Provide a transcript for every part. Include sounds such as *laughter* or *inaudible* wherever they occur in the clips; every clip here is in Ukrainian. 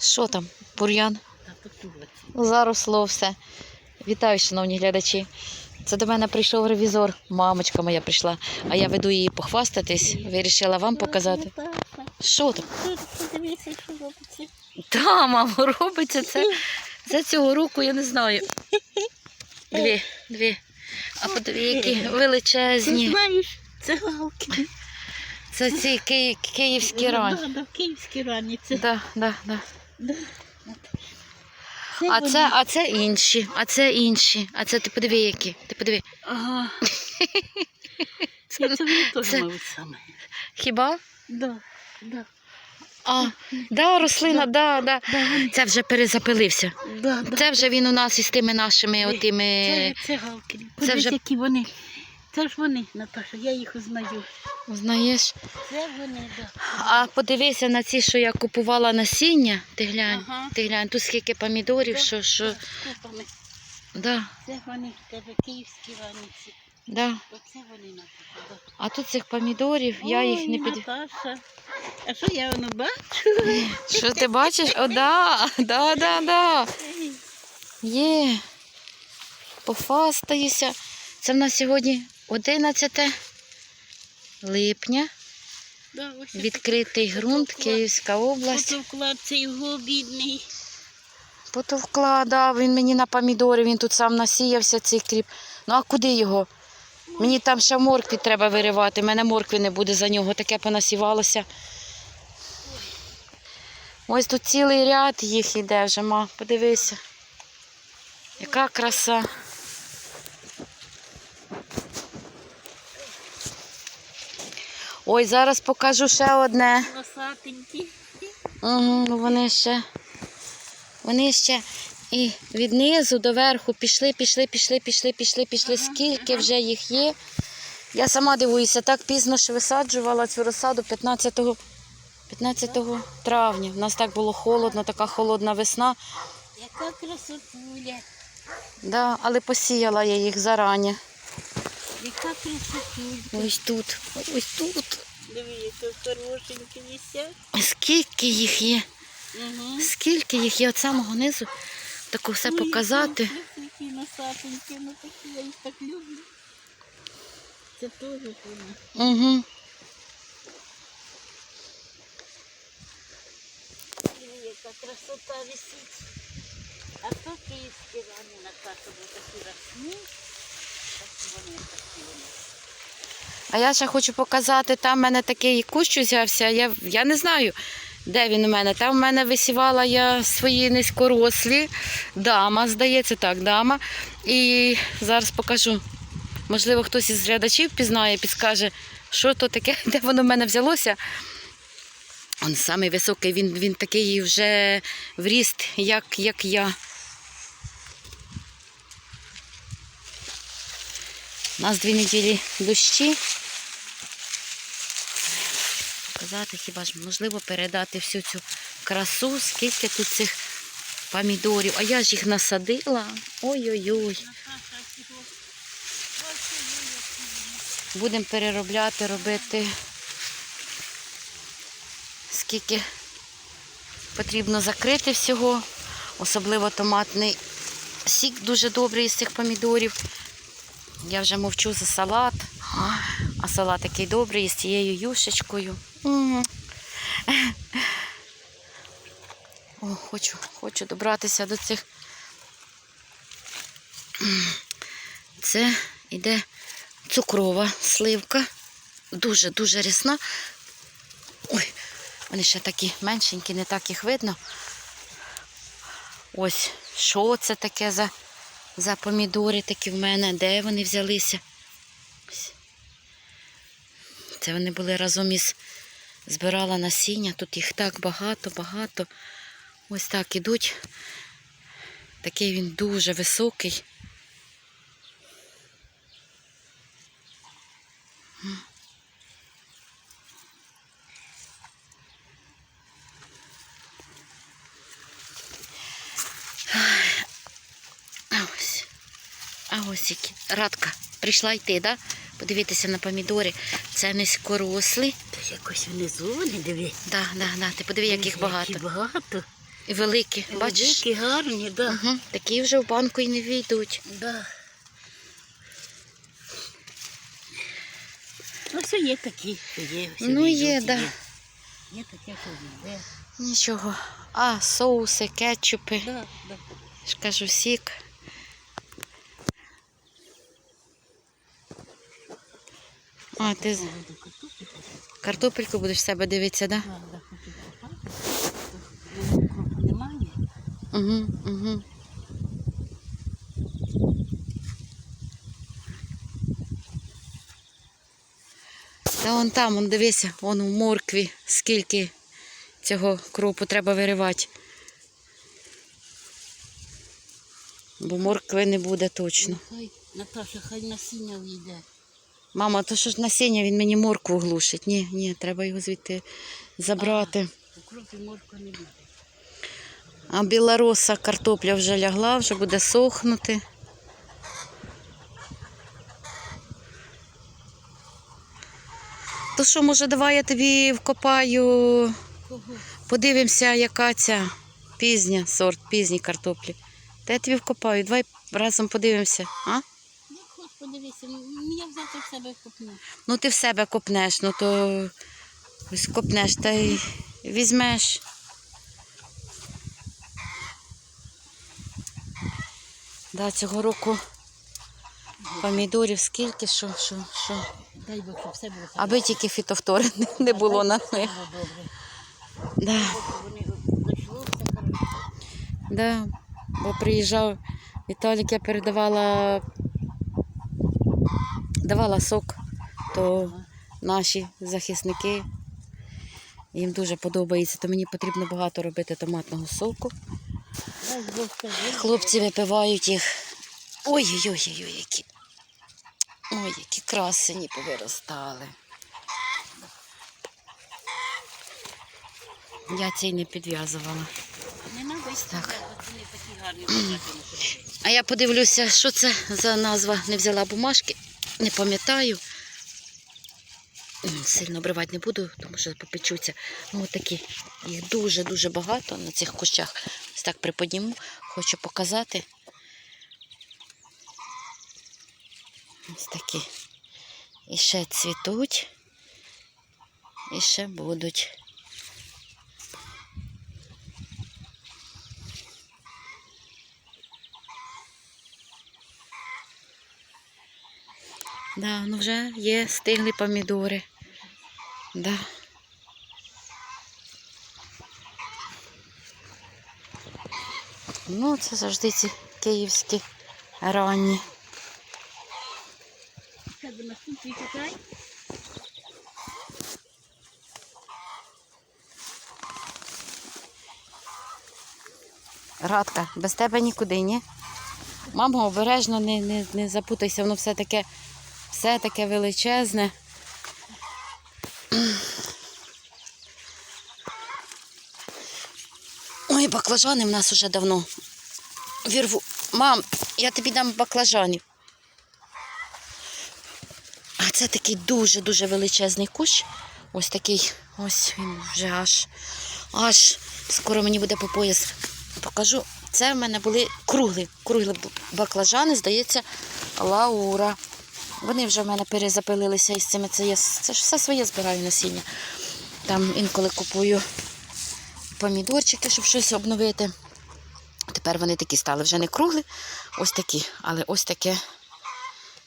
Що там? Бур'ян? Заросло все. Вітаю, шановні глядачі. Це до мене прийшов ревізор. Мамочка моя прийшла, а я веду її похвастатись. Вирішила вам показати. Що там? Подивися, що робиться. Та, мамо, робиться це. За цього року я не знаю. Дві, дві. А подиві, які Ти величезні. знаєш, це галки. Це ці ки- київські рані. Да, да, київські рані. Це, Да, да, да. А це, а це інші, а це інші. А це ти подиви, які. Ти подиви. Ага. *laughs* Це, це теж, це- мабуть, саме. Хіба? Да, да. А, да, рослина, да, да. Да. Це вже перезапилився. Да, да. Це вже він у нас із тими нашими отими. Це, це галки. це Подивись, вже- які вони. Це ж вони, Наташа, я їх узнаю. Знаєш. Це вони, да. А подивися на ці, що я купувала насіння. Ти глянь, Ага. ти глянь, тут скільки помідорів, що, що. да, з купами. Да, Це вони, в тебе київські раниці. да. Оце вони Наташа. Да. А тут цих помідорів, я їх не Ой, під. Наташа. А що я воно бачу? Що ти бачиш? О, да, да, да, да. Є. Пофастаюся. Це в нас сьогодні 11 липня. Відкритий ґрунт, Київська область. Фотовклад цей його бідний. Потовкла, да, він мені на помідори, він тут сам насіявся, цей кріп. Ну а куди його? Мені там ще моркві треба виривати, мене моркви не буде за нього, таке понасівалося. Ось тут цілий ряд їх іде вже, ма, подивися. Яка краса. Ой, зараз покажу ще одне. Носатенькі. Угу, вони ще. Вони ще і від низу до верху пішли, пішли, пішли, пішли, пішли, пішли. Скільки вже їх є. Я сама дивуюся, так пізно ж висаджувала цю розсаду 15, 15 травня. У нас так було холодно, така холодна весна. Яка красотуля. Да, але посіяла я їх зарані. Яка красотуля. Ось тут, ось тут. Диви, яка хорошенькі висять. Скільки їх є? Угу. Скільки їх є від самого низу? Таку все показати. Які носатенькі, ну такі, я їх так люблю. Це теж вона. Угу. Диви, яка красота висить. А то київські рані на бо такі росні. Так вони такі вони. А я ще хочу показати, там в мене такий кущ взявся. Я, я не знаю, де він у мене. Там в мене висівала я свої низькорослі. Дама, здається, так, дама. І зараз покажу. Можливо, хтось із глядачів пізнає, підскаже, що то таке, *laughs* де воно в мене взялося. Он самий високий, він, він такий вже в ріст, як, як я. У нас дві неділі дощі. Показати хіба ж можливо передати всю цю красу, скільки тут цих помідорів. А я ж їх насадила. Ой-ой-ой. Будемо переробляти, робити. Скільки потрібно закрити всього. Особливо томатний сік дуже добрий із цих помідорів. Я вже мовчу за салат. А салат такий добрий із цією юшечкою. О, хочу, хочу добратися до цих. Це іде цукрова сливка. Дуже-дуже рясна. Ой, вони ще такі меншенькі, не так їх видно. Ось, що це таке за, за помідори такі в мене? Де вони взялися? Це вони були разом із збирала насіння. Тут їх так багато, багато. Ось так ідуть. Такий він дуже високий. А ось. Ось які. Радка прийшла йти, да? Подивитися на помідори. Це низькорослі. Та якось внизу, не диви. Да, да, да. Ти подиви, яких багато. Які багато. І великі, бачиш? Великі, гарні, да. Угу. Такі вже в банку і не війдуть. Да. Ну, все є такі, є. що Ну, є, да. Є, є таке, що йде. Нічого. А, соуси, кетчупи. Да, да. ж кажу, сік. А, ти з- Буду картоплю посадити. картопельку будеш в себе дивитися, так? Да, да, хочу. Ну, кропу немає. Угу, угу. Та вон там, вон дивися, вон у моркві, скільки цього кропу треба виривати. Бо моркви не буде точно. Хай, Наташа, хай насіння війде. Мама, то що ж насіння, він мені моркву глушить. Ні, ні, треба його звідти забрати. Кропі морква не буде. А білороса картопля вже лягла, вже буде сохнути. То що, може, давай я тобі вкопаю, подивимося, яка ця пізня сорт, пізній картоплі. Та я тобі вкопаю, давай разом подивимося. А? Як хоч подивися, завтра в себе купну. Ну ти в себе копнеш, ну то ось копнеш та й візьмеш. Да, цього року помідорів скільки, що, що, що. Дай Бог, щоб все було так. Аби тільки фітофтори не- не було на них. Да, да. Бо приїжджав Віталік, я передавала, давала сок, то наші захисники. Їм дуже подобається, то мені потрібно багато робити томатного соку. Хлопці випивають їх. Ой-ой-ой, які. Ой, які красені повиростали. Я цей не підв'язувала. Не Так. потрапили. А я подивлюся, що це за назва. Не взяла бумажки, не пам'ятаю. Сильно обривати не буду, тому що попечуться. Ну, такі. Їх дуже-дуже багато на цих кущах. Ось так приподніму, хочу показати. Ось такі. І ще цвітуть. І ще будуть. Да, ну вже є стиглі помідори. Да. Ну, це завжди ці київські ранні. Радка, без тебе нікуди, ні? Мамо, обережно не, не, не запутайся, воно все таке, все таке величезне. Ой, баклажани в нас уже давно. Вірву. Мам, я тобі дам баклажанів. А це такий дуже-дуже величезний кущ. Ось такий, ось він вже аж, аж скоро мені буде по пояс. Покажу. Це в мене були круглі, круглі баклажани, здається, Лаура. Вони вже в мене перезапилилися із цими. Це, я, це ж все своє збираю насіння. Там інколи купую помідорчики, щоб щось обновити. Тепер вони такі стали вже не круглі, ось такі, але ось таке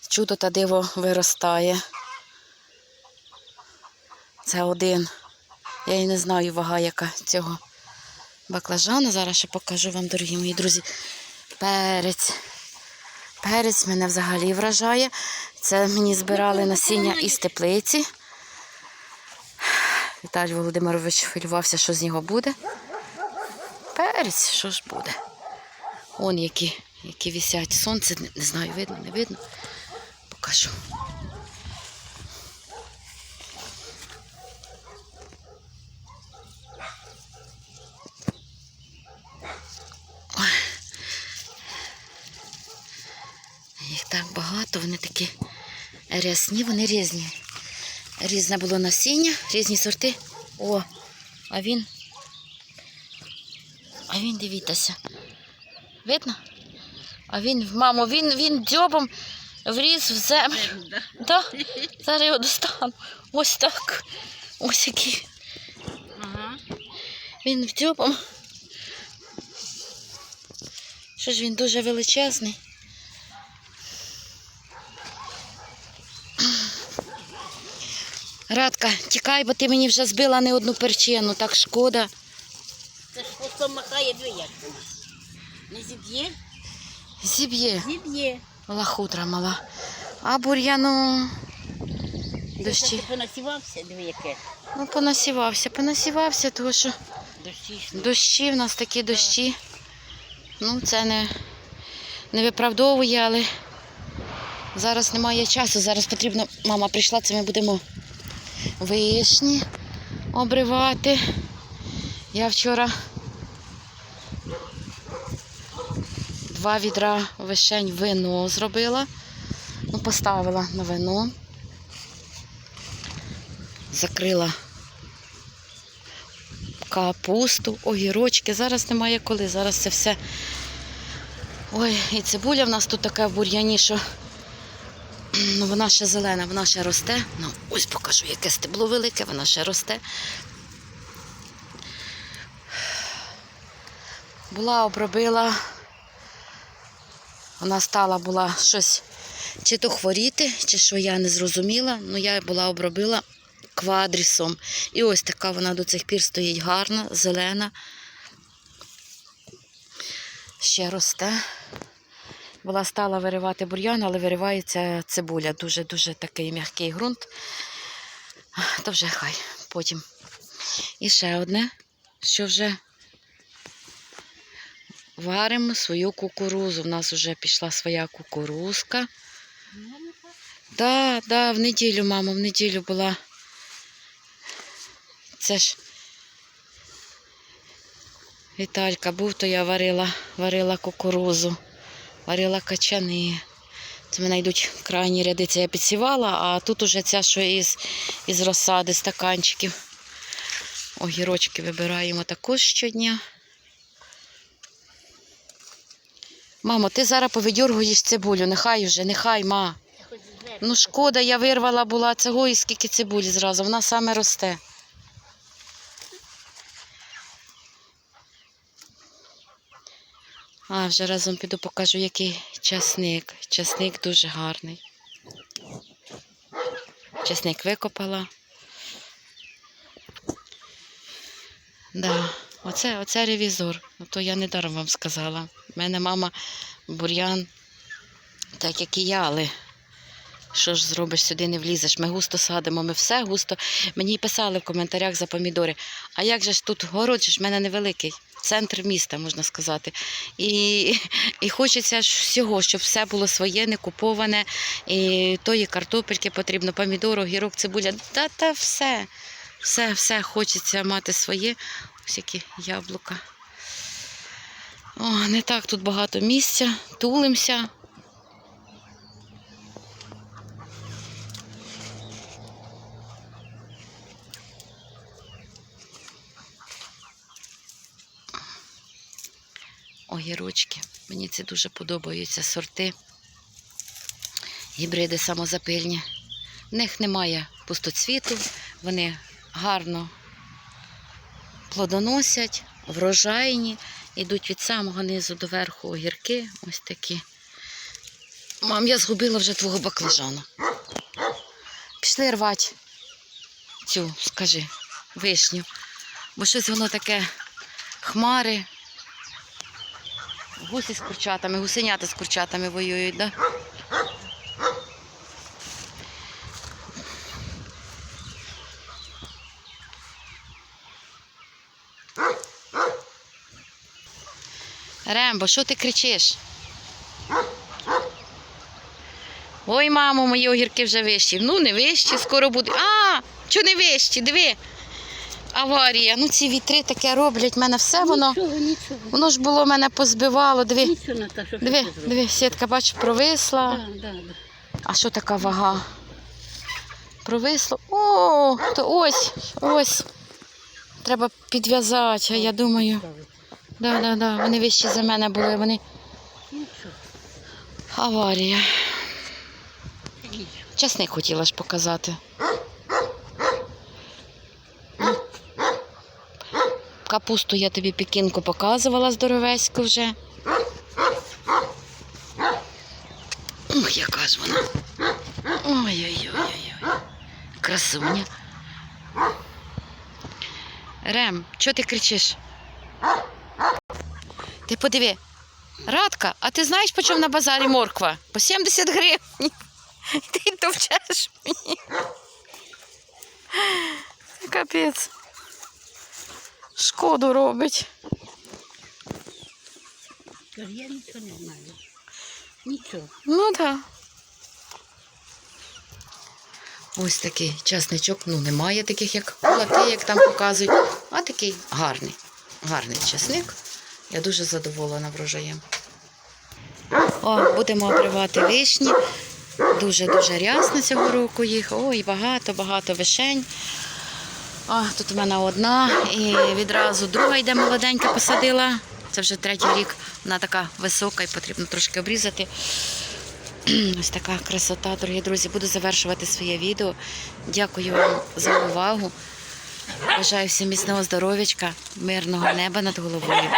чудо та диво виростає. Це один. Я і не знаю вага, яка цього баклажана. Зараз ще покажу вам, дорогі мої друзі. Перець. Перець мене взагалі вражає. Це мені збирали насіння із теплиці. Віталій Володимирович хвилювався, що з нього буде. Перець, що ж буде? Он які, які висять. Сонце, не знаю, видно, не видно. Покажу. Їх так багато, вони такі рясні, вони різні. Різне було насіння, різні сорти. О, а він. А він дивіться. Видно? А він, мамо, він, він дзьобом вріз в землю. Да? Зараз його достану. Ось так. Ось який. Ага. Він дзьобом. Що ж він дуже величезний. Радка, тікай, бо ти мені вже збила не одну перчину, так шкода. Це ж хвостом махає дві як вона. Не зіб'є? Зіб'є. Зіб'є. Лахутра мала. А бур'яну Ти дощі. понасівався, дві яке. Ну, понасівався, понасівався, тому що Дощі ж. дощі, в нас такі дощі. Ну, це не, не виправдовує, але зараз немає часу. Зараз потрібно. Мама прийшла, це ми будемо вишні обривати. Я вчора два відра вишень вино зробила. Ну, поставила на вино. Закрила капусту, огірочки. Зараз немає коли. Зараз це все. Ой, і цибуля в нас тут така бур'яні, що *clears throat* ну, вона ще зелена, вона ще росте. Ну, ось покажу, яке стебло велике, вона ще росте. Була, обробила. Вона стала була щось чи то хворіти, чи що я не зрозуміла. Ну, я була обробила квадрісом. І ось така вона до цих пір стоїть гарна, зелена. Ще росте. Була стала виривати бур'ян, але виривається цибуля. Дуже-дуже такий м'який ґрунт. То вже хай потім. І ще одне, що вже варимо свою кукурузу. У нас вже пішла своя кукурузка. Да, да, в неділю, мамо, в неділю була. Це ж Віталька був, то я варила, варила кукурузу, варила качани. Це в мене йдуть крайні ряди, це я підсівала, а тут уже ця, що із, із розсади стаканчиків. Огірочки вибираємо також щодня. Мамо, ти зараз повидьоргуєш цибулю, нехай вже, нехай, ма. Ну шкода, я вирвала була цього і скільки цибулі зразу, вона саме росте. А, вже разом піду покажу, який часник. Часник дуже гарний. Часник викопала. Да. Оце, оце ревізор. Ну, То я недаром вам сказала. У мене мама бур'ян, так як і я, але що ж зробиш, сюди не влізеш. Ми густо садимо, ми все густо. Мені писали в коментарях за помідори. А як же ж тут город, в мене невеликий, центр міста, можна сказати. І, і хочеться всього, щоб все було своє, не куповане. І тої картопельки потрібно, помідор, огірок, цибуля. Та, та все. Все, все хочеться мати своє. Ось які яблука. О, не так тут багато місця. Тулимося. Огірочки. Мені це дуже подобаються сорти. Гібриди самозапильні. В них немає пустоцвіту, вони гарно плодоносять, врожайні, йдуть від самого низу до верху огірки. Ось такі. Мам, я згубила вже твого баклажану. Пішли рвати цю, скажи, вишню. Бо щось воно таке хмари, Гусі з курчатами, гусенята з курчатами воюють, да? Рембо, що ти кричиш? Ой, мамо, мої огірки вже вищі. Ну, не вищі, скоро буде. А, що не вищі? Диви. Аварія. Ну, ці вітри таке роблять, в мене все воно. Нічого, нічого. Воно ж було мене позбивало. Диви, Нічого, Наташа, що диви, ти диви, сітка, бачу, провисла. Да, да, да. А що така вага? Провисло. О, то ось, ось. Треба підв'язати, а я думаю. Да, да, да. Вони вищі за мене були, вони Нічого. аварія. Часник хотіла ж показати. Капусту я тобі пікінку показувала здоровеську вже. Ох, яка ж вона. Ой-ой-ой. Красуня. Рем, чого ти кричиш? Ти подиви. Радка, а ти знаєш, по чому на базарі морква? По 70 гривень. Ти товчеш мені. Капець. Шкоду робить. Я нічого не знаю. Нічого. Ну так. Ось такий часничок. Ну, немає таких, як кулаки, як там показують. А такий гарний. Гарний часник. Я дуже задоволена врожаєм. О, будемо обривати вишні. Дуже-дуже рясно цього року їх. Ой, багато-багато вишень. О, тут у мене одна і відразу друга йде молоденька посадила. Це вже третій рік. Вона така висока і потрібно трошки обрізати. *clears throat* Ось така красота, дорогі друзі. Буду завершувати своє відео. Дякую вам за увагу. Бажаю всім міцного здоров'ячка, мирного неба над головою.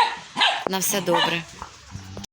На все добре.